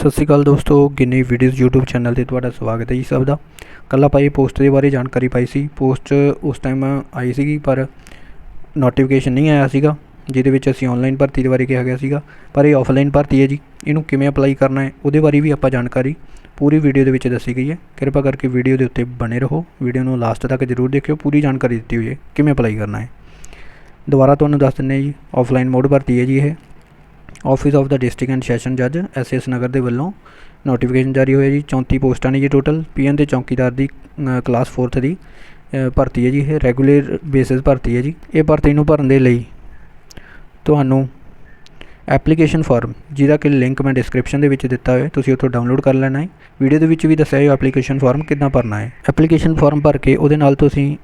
ਸਤਿ ਸ਼੍ਰੀ ਅਕਾਲ ਦੋਸਤੋ, Ginni videos YouTube channel ਤੇ ਤੁਹਾਡਾ ਸਵਾਗਤ ਹੈ ਜੀ ਸਭ ਦਾ। ਕੱਲ੍ਹ ਆਪਾਂ ਇਹ ਪੋਸਟ ਦੇ ਬਾਰੇ ਜਾਣਕਾਰੀ ਪਾਈ ਸੀ। ਪੋਸਟ ਉਸ ਟਾਈਮ ਆਈ ਸੀਗੀ, ਪਰ ਨੋਟੀਫਿਕੇਸ਼ਨ ਨਹੀਂ ਆਇਆ ਸੀਗਾ, ਜਿਹਦੇ ਵਿੱਚ ਅਸੀਂ ਆਨਲਾਈਨ ਭਰਤੀ ਦੇ ਬਾਰੇ ਕਿਹਾ ਗਿਆ ਸੀਗਾ। ਪਰ ਇਹ ਆਫਲਾਈਨ ਭਰਤੀ ਹੈ ਜੀ। ਇਹਨੂੰ ਕਿਵੇਂ ਅਪਲਾਈ ਕਰਨਾ ਹੈ, ਉਹਦੇ ਬਾਰੇ ਵੀ ਆਪਾਂ ਜਾਣਕਾਰੀ ਪੂਰੀ ਵੀਡੀਓ ਦੇ ਵਿੱਚ ਦੱਸੀ ਗਈ ਹੈ। ਕਿਰਪਾ ਕਰਕੇ ਵੀਡੀਓ ਦੇ ਉੱਤੇ ਬਣੇ ਰਹੋ। ਵੀਡੀਓ ਨੂੰ ਲਾਸਟ ਤੱਕ ਜ਼ਰੂਰ ਦੇਖਿਓ, ਪੂਰੀ ਜਾਣਕਾਰੀ ਦਿੱਤੀ ਹੋਈ ਹੈ, ਕਿਵੇਂ ਅਪਲਾਈ ਕਰਨਾ ਹੈ। ਦੁਬਾਰਾ ਤੁਹਾਨੂੰ ਦੱਸ ਦਿੰਦੇ ਹਾਂ ਜੀ ਆਫਲਾਈਨ ਮੋਡ ਭਰਤੀ ਹੈ ਜੀ ਇਹ। Office of the district and session ਜੱਜ ਐਸਐਸ ਨਗਰ ਦੇ ਵੱਲੋਂ ਨੋਟੀਫਿਕੇਸ਼ਨ ਜਾਰੀ ਹੋਇਆ ਜੀ। 34 ਪੋਸਟਾਂ ਨੇ ਜੀ ਟੋਟਲ ਪੀਐਨ ਤੇ ਚੌਕੀਦਾਰ ਦੀ ਕਲਾਸ 4th ਦੀ ਭਰਤੀ ਹੈ ਜੀ। ਇਹ ਰੈਗੂਲਰ ਬੇਸਿਸ ਭਰਤੀ ਹੈ ਜੀ। ਇਹ ਭਰਤੀ ਨੂੰ ਭਰਨ ਦੇ ਲਈ ਤੁਹਾਨੂੰ ਐਪਲੀਕੇਸ਼ਨ ਫਾਰਮ ਜਿਹਦਾ ਕਿ ਲਿੰਕ ਮੈਂ ਡਿਸਕ੍ਰਿਪਸ਼ਨ ਦੇ ਵਿੱਚ ਦਿੱਤਾ ਹੋਇਆ, ਤੁਸੀਂ ਉੱਥੋਂ ਡਾਊਨਲੋਡ ਕਰ ਲੈਣਾ ਹੈ। ਵੀਡੀਓ ਦੇ ਵਿੱਚ ਵੀ ਦੱਸਿਆ ਹੈ ਐਪਲੀਕੇਸ਼ਨ ਫਾਰਮ ਕਿੱਦਾਂ ਭਰਨਾ ਹੈ। ਐਪਲੀਕੇਸ਼ਨ ਫਾਰਮ ਭਰ ਕੇ ਉਹਦੇ ਨਾਲ ਤੁਸੀਂ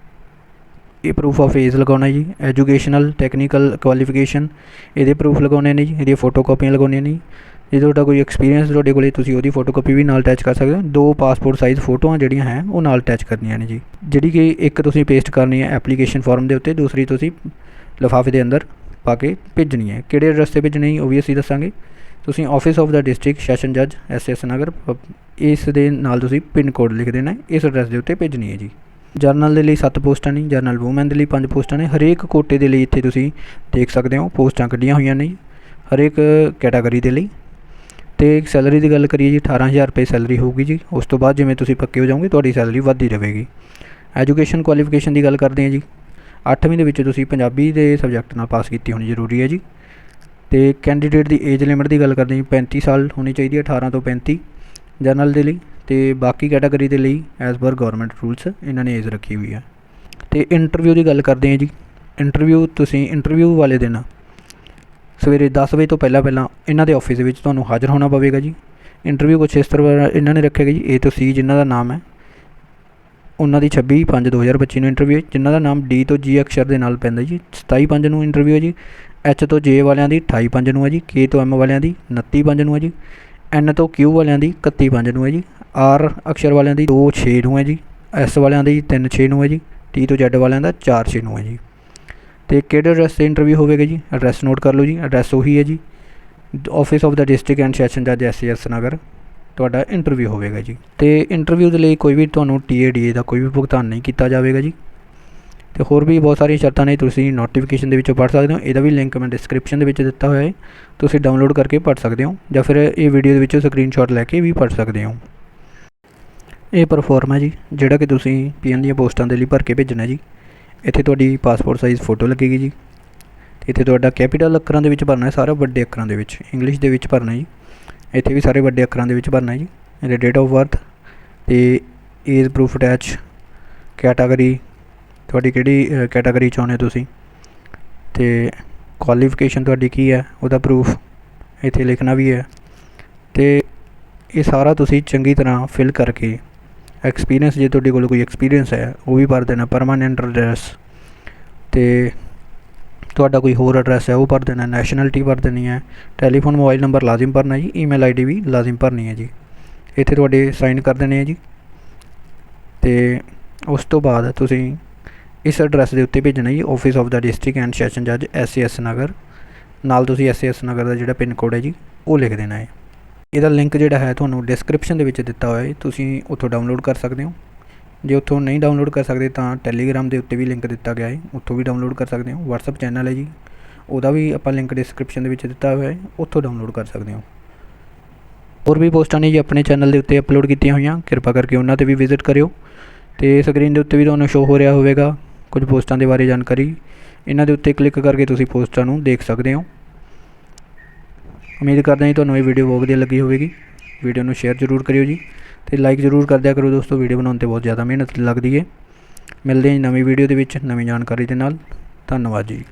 ਇਹ ਪਰੂਫ ਆਫ ਏਜ ਲਗਾਉਣਾ ਜੀ ਐਜੂਕੇਸ਼ਨਲ ਟੈਕਨੀਕਲ ਕੁਆਲੀਫਿਕੇਸ਼ਨ ਇਹਦੇ ਪ੍ਰੂਫ ਲਗਾਉਣੇ ਨੇ ਜੀ, ਇਹਦੀਆਂ ਫੋਟੋ ਕਾਪੀਆਂ ਲਗਾਉਣੀਆਂ ਨੇ ਜੀ। ਜੇ ਤੁਹਾਡਾ ਕੋਈ ਐਕਸਪੀਰੀਅੰਸ ਤੁਹਾਡੇ ਕੋਲੇ, ਤੁਸੀਂ ਉਹਦੀ ਫੋਟੋ ਕਾਪੀ ਵੀ ਨਾਲ ਅਟੈਚ ਕਰ ਸਕਦੇ ਹੋ। ਦੋ ਪਾਸਪੋਰਟ ਸਾਈਜ਼ ਫੋਟੋਆਂ ਜਿਹੜੀਆਂ ਹੈ, ਉਹ ਨਾਲ ਅਟੈਚ ਕਰਨੀਆਂ ਨੇ ਜੀ। ਜਿਹੜੀ ਕਿ ਇੱਕ ਤੁਸੀਂ ਪੇਸਟ ਕਰਨੀ ਹੈ ਐਪਲੀਕੇਸ਼ਨ ਫਾਰਮ ਦੇ ਉੱਤੇ, ਦੂਸਰੀ ਤੁਸੀਂ ਲਿਫਾਫੇ ਦੇ ਅੰਦਰ ਪਾ ਕੇ ਭੇਜਣੀ ਹੈ। ਕਿਹੜੇ ਐਡਰੈਸ ਤੇ ਭੇਜਣੀ ਉਹ ਵੀ ਅਸੀਂ ਦੱਸਾਂਗੇ। ਤੁਸੀਂ office of the district session ਜੱਜ ਐਸਐਸ ਨਗਰ ਇਸ ਦੇ ਨਾਲ ਤੁਸੀਂ ਪਿੰਨ ਕੋਡ ਲਿਖ ਦੇਣਾ ਇਸ ਐਡਰੈਸ ਦੇ ਉੱਤੇ ਭੇਜਣੀ ਹੈ ਜੀ। ਜਰਨਲ ਦੇ ਲਈ 7 ਪੋਸਟਾਂ ਨੇ, ਜਰਨਲ ਵੂਮੈਨ ਦੇ ਲਈ 5 ਪੋਸਟਾਂ ਨੇ। ਹਰੇਕ ਕੋਟੇ ਦੇ ਲਈ ਇੱਥੇ ਤੁਸੀਂ ਦੇਖ ਸਕਦੇ ਹੋ, ਪੋਸਟਾਂ ਕੱਢੀਆਂ ਹੋਈਆਂ ਨੇ ਜੀ ਹਰੇਕ ਕੈਟਾਗਰੀ ਦੇ ਲਈ। ਤੇ ਸੈਲਰੀ ਦੀ ਗੱਲ ਕਰੀਏ ਜੀ 18000 ਰੁਪਏ ਸੈਲਰੀ ਹੋਊਗੀ ਜੀ। ਉਸ ਤੋਂ ਬਾਅਦ ਜਿਵੇਂ ਤੁਸੀਂ ਪੱਕੇ ਹੋ ਜਾਓਗੇ, ਤੁਹਾਡੀ ਸੈਲਰੀ ਵੱਧਦੀ ਰਹੇਗੀ। ਐਜੂਕੇਸ਼ਨ ਕੁਆਲੀਫਿਕੇਸ਼ਨ ਦੀ ਗੱਲ ਕਰਦੇ ਹਾਂ ਜੀ। 8ਵੀਂ ਦੇ ਵਿੱਚ ਤੁਸੀਂ ਪੰਜਾਬੀ ਦੇ ਸਬਜੈਕਟ ਨਾਲ ਪਾਸ ਕੀਤੀ ਹੋਣੀ ਜ਼ਰੂਰੀ ਹੈ ਜੀ। ਤੇ ਕੈਂਡੀਡੇਟ ਦੀ ਏਜ ਲਿਮਿਟ ਦੀ ਗੱਲ ਕਰਦੇ ਹਾਂ ਜੀ 35 ਸਾਲ ਹੋਣੀ ਚਾਹੀਦੀ ਹੈ 18 ਤੋਂ 35 ਜਰਨਲ ਦੇ ਲਈ। ਅਤੇ ਬਾਕੀ ਕੈਟਾਗਰੀ ਦੇ ਲਈ ਐਜ਼ ਪਰ ਗੌਰਮੈਂਟ ਰੂਲਸ ਇਹਨਾਂ ਨੇ ਏਜ ਰੱਖੀ ਹੋਈ ਹੈ ਅਤੇ ਇੰਟਰਵਿਊ ਦੀ ਗੱਲ ਕਰਦੇ ਹਾਂ ਜੀ। ਇੰਟਰਵਿਊ ਤੁਸੀਂ ਇੰਟਰਵਿਊ ਵਾਲੇ ਦਿਨ ਸਵੇਰੇ ਦਸ ਵਜੇ ਤੋਂ ਪਹਿਲਾਂ ਪਹਿਲਾਂ ਇਹਨਾਂ ਦੇ ਆਫਿਸ ਦੇ ਵਿੱਚ ਤੁਹਾਨੂੰ ਹਾਜ਼ਰ ਹੋਣਾ ਪਵੇਗਾ ਜੀ। ਇੰਟਰਵਿਊ ਕੁਛ ਇਸ ਤਰ੍ਹਾਂ ਇਹਨਾਂ ਨੇ ਰੱਖਿਆ ਜੀ। ਏ ਤੋਂ ਸੀ ਜਿਨ੍ਹਾਂ ਦਾ ਨਾਮ ਹੈ, ਉਹਨਾਂ ਦੀ 26 5 2025 ਨੂੰ ਇੰਟਰਵਿਊ ਹੈ। ਜਿਨ੍ਹਾਂ ਦਾ ਨਾਮ ਡੀ ਤੋਂ ਜੀ ਅਕਸ਼ਰ ਦੇ ਨਾਲ ਪੈਂਦਾ ਜੀ। 27 5 ਨੂੰ ਇੰਟਰਵਿਊ ਹੈ ਜੀ। ਐਚ ਤੋਂ ਜੇ ਵਾਲਿਆਂ ਦੀ 28 5 ਨੂੰ ਹੈ ਜੀ। ਕੇ ਤੋਂ ਐਮ ਵਾਲਿਆਂ ਦੀ 29 5 ਨੂੰ ਹੈ ਜੀ। ਐਨ ਤੋਂ ਕਿਊ ਵਾਲਿਆਂ ਦੀ 31 5 ਨੂੰ ਹੈ ਜੀ। ਆਰ ਅਕਸ਼ਰ ਵਾਲਿਆਂ ਦੀ 2 6 ਨੂੰ ਹੈ ਜੀ, ਐਸ ਵਾਲਿਆਂ ਦੀ 3 6 ਨੂੰ ਹੈ ਜੀ, ਟੀ ਤੋਂ ਜ਼ੈਡ ਵਾਲਿਆਂ ਦਾ 4 6 ਨੂੰ ਹੈ ਜੀ। ਤੇ ਕਿਹੜੇ ਐਡਰੈਸ ਤੇ ਇੰਟਰਵਿਊ ਹੋਵੇਗਾ ਜੀ? ਐਡਰੈਸ ਨੋਟ ਕਰ ਲਓ ਜੀ ਐਡਰੈਸ ਉਹੀ ਹੈ ਜੀ। Office of the district and session ਜੱਜ ਐਸ ਨਗਰ, ਤੁਹਾਡਾ ਇੰਟਰਵਿਊ ਹੋਵੇਗਾ ਜੀ। ਤੇ ਇੰਟਰਵਿਊ ਦੇ ਲਈ ਕੋਈ ਵੀ ਤੁਹਾਨੂੰ ਟੀਏਡੀਏ ਦਾ ਕੋਈ ਵੀ ਭੁਗਤਾਨ ਨਹੀਂ ਕੀਤਾ ਜਾਵੇਗਾ ਜੀ। ਤੇ ਹੋਰ ਵੀ ਬਹੁਤ ਸਾਰੀਆਂ ਸ਼ਰਤਾਂ ਨੇ, ਤੁਸੀਂ ਨੋਟੀਫਿਕੇਸ਼ਨ ਦੇ ਵਿੱਚੋਂ ਪੜ੍ਹ ਸਕਦੇ ਹੋ। ਇਹਦਾ ਵੀ ਲਿੰਕ ਮੈਂ ਡਿਸਕ੍ਰਿਪਸ਼ਨ ਦੇ ਵਿੱਚ ਦਿੱਤਾ ਹੋਇਆ ਹੈ। ਤੁਸੀਂ ਡਾਊਨਲੋਡ ਕਰਕੇ ਪੜ੍ਹ ਸਕਦੇ ਹੋ ਜਾਂ ਫਿਰ ਇਹ ਵੀਡੀਓ ਦੇ ਵਿੱਚੋਂ ਸਕਰੀਨਸ਼ਾਟ ਲੈ ਕੇ ਵੀ ਪੜ੍ਹ ਸਕਦੇ ਹੋ। ਇਹ ਪਰਫਾਰਮ ਹੈ ਜੀ, ਜਿਹੜਾ ਕਿ ਤੁਸੀਂ ਪੀਐਨ ਦੀਆਂ ਪੋਸਟਾਂ ਦੇ ਲਈ ਭਰ ਕੇ ਭੇਜਣਾ ਜੀ। ਇੱਥੇ ਤੁਹਾਡੀ ਪਾਸਪੋਰਟ ਸਾਈਜ਼ ਫੋਟੋ ਲੱਗੇਗੀ ਜੀ। ਤੇ ਇੱਥੇ ਤੁਹਾਡਾ ਕੈਪੀਟਲ ਅੱਖਰਾਂ ਦੇ ਵਿੱਚ ਭਰਨਾ ਹੈ, ਸਾਰਾ ਵੱਡੇ ਅੱਖਰਾਂ ਦੇ ਵਿੱਚ ਇੰਗਲਿਸ਼ ਦੇ ਵਿੱਚ ਭਰਨਾ ਜੀ। ਇੱਥੇ ਵੀ ਸਾਰੇ ਵੱਡੇ ਅੱਖਰਾਂ ਦੇ ਵਿੱਚ ਭਰਨਾ ਹੈ ਜੀ। ਇਹਦੇ ਡੇਟ ਆਫ ਬਰਥ ਤੇ ਏਜ ਪ੍ਰੂਫ ਅਟੈਚ ਕੈਟਾਗਰੀ ਤੁਹਾਡੀ ਕਿਹੜੀ ਕੈਟਾਗਰੀ ਚਾਹੁੰਦੇ ਹੋ ਤੁਸੀਂ। ਤੇ ਕੁਆਲੀਫਿਕੇਸ਼ਨ ਤੁਹਾਡੀ ਕੀ ਹੈ, ਉਹਦਾ ਪ੍ਰੂਫ ਇੱਥੇ ਲਿਖਣਾ ਵੀ ਹੈ। ਤੇ ਇਹ ਸਾਰਾ ਤੁਸੀਂ ਚੰਗੀ ਤਰ੍ਹਾਂ ਫਿਲ ਕਰਕੇ ਐਕਸਪੀਰੀਅੰਸ ਜੇ ਤੁਹਾਡੇ ਕੋਲ ਕੋਈ ਐਕਸਪੀਰੀਅੰਸ ਹੈ, ਉਹ ਵੀ ਭਰ ਦੇਣਾ ਪਰਮਾਨੈਂਟ ਐਡਰੈਸ ਅਤੇ ਤੁਹਾਡਾ ਕੋਈ ਹੋਰ ਐਡਰੈਸ ਹੈ, ਉਹ ਭਰ ਦੇਣਾ ਨੈਸ਼ਨੈਲਿਟੀ ਭਰ ਦੇਣੀ ਹੈ ਟੈਲੀਫੋਨ ਮੋਬਾਈਲ ਨੰਬਰ ਲਾਜ਼ਮ ਭਰਨਾ ਜੀ ਈਮੇਲ ਆਈਡੀ ਵੀ ਲਾਜ਼ਮ ਭਰਨੀ ਹੈ ਜੀ। ਇੱਥੇ ਤੁਹਾਡੇ ਸਾਈਨ ਕਰ ਦੇਣੇ ਹੈ ਜੀ। ਤੇ ਉਸ ਤੋਂ ਬਾਅਦ ਤੁਸੀਂ ਇਸ ਐਡਰੈਸ ਦੇ ਉੱਤੇ ਭੇਜਣਾ ਜੀ office of the district and session ਜੱਜ ਐਸ ਨਗਰ। ਨਾਲ ਤੁਸੀਂ ਐਸ ਨਗਰ ਦਾ ਜਿਹੜਾ ਪਿੰਨ ਕੋਡ ਹੈ ਜੀ, ਉਹ ਲਿਖ ਦੇਣਾ ਹੈ। ਇਹਦਾ ਲਿੰਕ ਜਿਹੜਾ ਹੈ ਤੁਹਾਨੂੰ ਡਿਸਕ੍ਰਿਪਸ਼ਨ ਦੇ ਵਿੱਚ ਦਿੱਤਾ ਹੋਇਆ ਹੈ, ਤੁਸੀਂ ਉੱਥੋਂ ਡਾਊਨਲੋਡ ਕਰ ਸਕਦੇ ਹੋ। ਜੇ ਉੱਥੋਂ ਨਹੀਂ ਡਾਊਨਲੋਡ ਕਰ ਸਕਦੇ ਤਾਂ ਟੈਲੀਗ੍ਰਾਮ ਦੇ ਉੱਤੇ ਵੀ ਲਿੰਕ ਦਿੱਤਾ ਗਿਆ ਹੈ, ਉੱਥੋਂ ਵੀ ਡਾਊਨਲੋਡ ਕਰ ਸਕਦੇ ਹੋ। WhatsApp ਚੈਨਲ ਹੈ ਜੀ, ਉਹਦਾ ਵੀ ਆਪਾਂ ਲਿੰਕ ਡਿਸਕ੍ਰਿਪਸ਼ਨ ਦੇ ਵਿੱਚ ਦਿੱਤਾ ਹੋਇਆ ਹੈ, ਉੱਥੋਂ ਡਾਊਨਲੋਡ ਕਰ ਸਕਦੇ ਹੋ। ਹੋਰ ਵੀ ਪੋਸਟਾਂ ਨੇ ਜੀ ਆਪਣੇ ਚੈਨਲ ਦੇ ਉੱਤੇ ਅਪਲੋਡ ਕੀਤੀਆਂ ਹੋਈਆਂ, ਕਿਰਪਾ ਕਰਕੇ ਉਹਨਾਂ ਤੇ ਵੀ ਵਿਜ਼ਿਟ ਕਰਿਓ। ਤੇ ਸਕਰੀਨ ਦੇ ਉੱਤੇ ਵੀ ਤੁਹਾਨੂੰ ਸ਼ੋ ਹੋ ਰਿਹਾ ਹੋਵੇਗਾ ਕੁਝ ਪੋਸਟਾਂ ਦੇ ਬਾਰੇ ਜਾਣਕਾਰੀ। ਇਹਨਾਂ ਦੇ ਉੱਤੇ ਕਲਿੱਕ ਕਰਕੇ ਤੁਸੀਂ ਪੋਸਟਾਂ ਨੂੰ ਦੇਖ ਸਕਦੇ ਹੋ। ਉਮੀਦ ਕਰਦਾ ਜੀ ਤੁਹਾਨੂੰ ਇਹ ਵੀਡੀਓ ਬਹੁਤ ਵਧੀਆ ਲੱਗੀ ਹੋਵੇਗੀ। ਵੀਡੀਓ ਨੂੰ ਸ਼ੇਅਰ ਜ਼ਰੂਰ ਕਰਿਓ ਜੀ ਤੇ ਲਾਈਕ ਜ਼ਰੂਰ ਕਰ ਦਿਆ ਕਰੋ ਦੋਸਤੋ ਵੀਡੀਓ ਬਣਾਉਣ ਤੇ ਬਹੁਤ ਜ਼ਿਆਦਾ ਮਿਹਨਤ ਲੱਗਦੀ ਹੈ ਮਿਲਦੇ ਹਾਂ ਜੀ ਨਵੀਂ ਵੀਡੀਓ ਦੇ ਵਿੱਚ ਨਵੀਂ ਜਾਣਕਾਰੀ ਦੇ ਨਾਲ। ਧੰਨਵਾਦ ਜੀ।